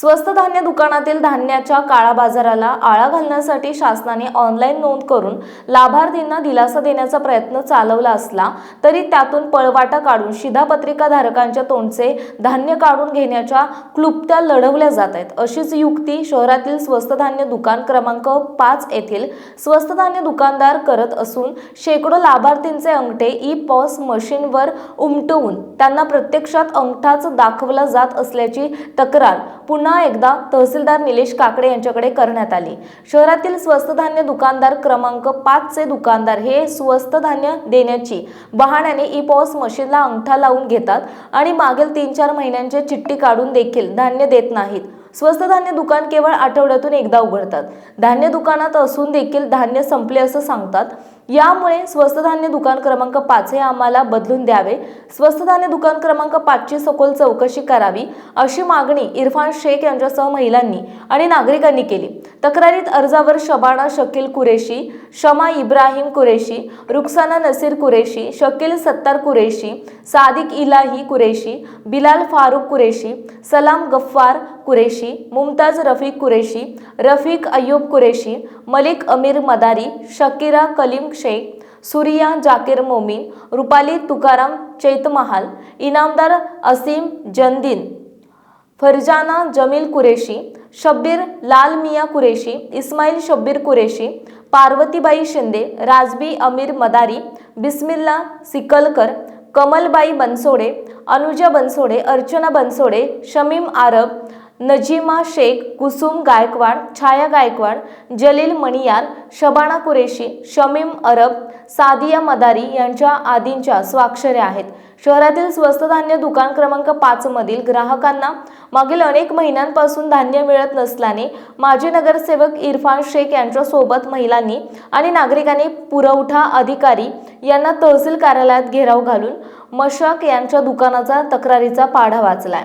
स्वस्त धान्य दुकानातील धान्याच्या काळा बाजाराला आळा घालण्यासाठी शासनाने ऑनलाईन नोंद करून लाभार्थींना दिलासा देण्याचा प्रयत्न चालवला असला तरी त्यातून पळवाटा काढून शिधापत्रिका धारकांच्या तोंडचे धान्य काढून घेण्याच्या क्लुप्त्या लढवल्या जात आहेत. अशीच युक्ती शहरातील स्वस्त धान्य दुकान क्रमांक पाच येथील स्वस्त धान्य दुकानदार करत असून शेकडो लाभार्थींचे अंगठे ई पॉस मशीनवर उमटवून त्यांना प्रत्यक्षात अंगठाच दाखवला जात असल्याची तक्रार पुन्हा एकदा तहसीलदार निलेश काकडे यांच्याकडे करण्यात आली. शहरातील स्वस्त धान्य दुकानदार क्रमांक पाचचे दुकानदार हे स्वस्त धान्य देण्याची बहाण्याने ई पॉस मशीनला अंगठा लावून घेतात आणि मागील तीन चार महिन्यांचे चिठ्ठी काढून देखील धान्य देत नाहीत. स्वस्त धान्य दुकान केवळ आठवड्यातून एकदा उघडतात. धान्य दुकानात असून देखील धान्य संपले असं सांगतात. यामुळे स्वस्त धान्य दुकान क्रमांक पाच हे आम्हाला बदलून द्यावे. स्वस्त धान्य दुकान क्रमांक पाचची सखोल चौकशी करावी अशी मागणी इरफान शेख यांच्यासह महिलांनी आणि नागरिकांनी केली. तक्रारीत अर्जावर शबाना शकील कुरेशी शमा इब्राहिम कुरेशी रुक्साना नसीर कुरेशी शकील सत्तार कुरेशी सादिक इलाही कुरेशी बिलाल फारूक कुरेशी सलाम गफ्फार कुरेशी मुमताज रफीक कुरेशी रफीक अय्यूब कुरेशी मलिक अमीर मदारी शकीरा कलीम शेख सुरिया जाकीर मोमीन रुपाली तुकाराम चैतमहाल इनामदार असीम जंदीन फरजाना जमील कुरेशी शब्बीर लाल मिया कुरेशी इस्माईल शब्बीर कुरेशी पार्वतीबाई शिंदे राजबी अमीर मदारी बिस्मिल्ला सिकलकर कमलबाई बनसोडे अनुजा बनसोडे अर्चना बनसोडे शमीम आरब नजीमा शेख कुसुम गायकवाड छाया गायकवाड जलील मणियार शबाना कुरेशी शमीम अरब सादिया मदारी यांच्या आदींच्या स्वाक्षऱ्या आहेत. शहरातील स्वस्त धान्य दुकान क्रमांक पाच मधील ग्राहकांना मागील अनेक महिन्यांपासून धान्य मिळत नसल्याने माजी नगरसेवक इरफान शेख यांच्यासोबत महिलांनी आणि नागरिकांनी पुरवठा अधिकारी यांना तहसील कार्यालयात घेराव घालून मशाक यांच्या दुकानाचा तक्रारीचा पाढा वाचलाय.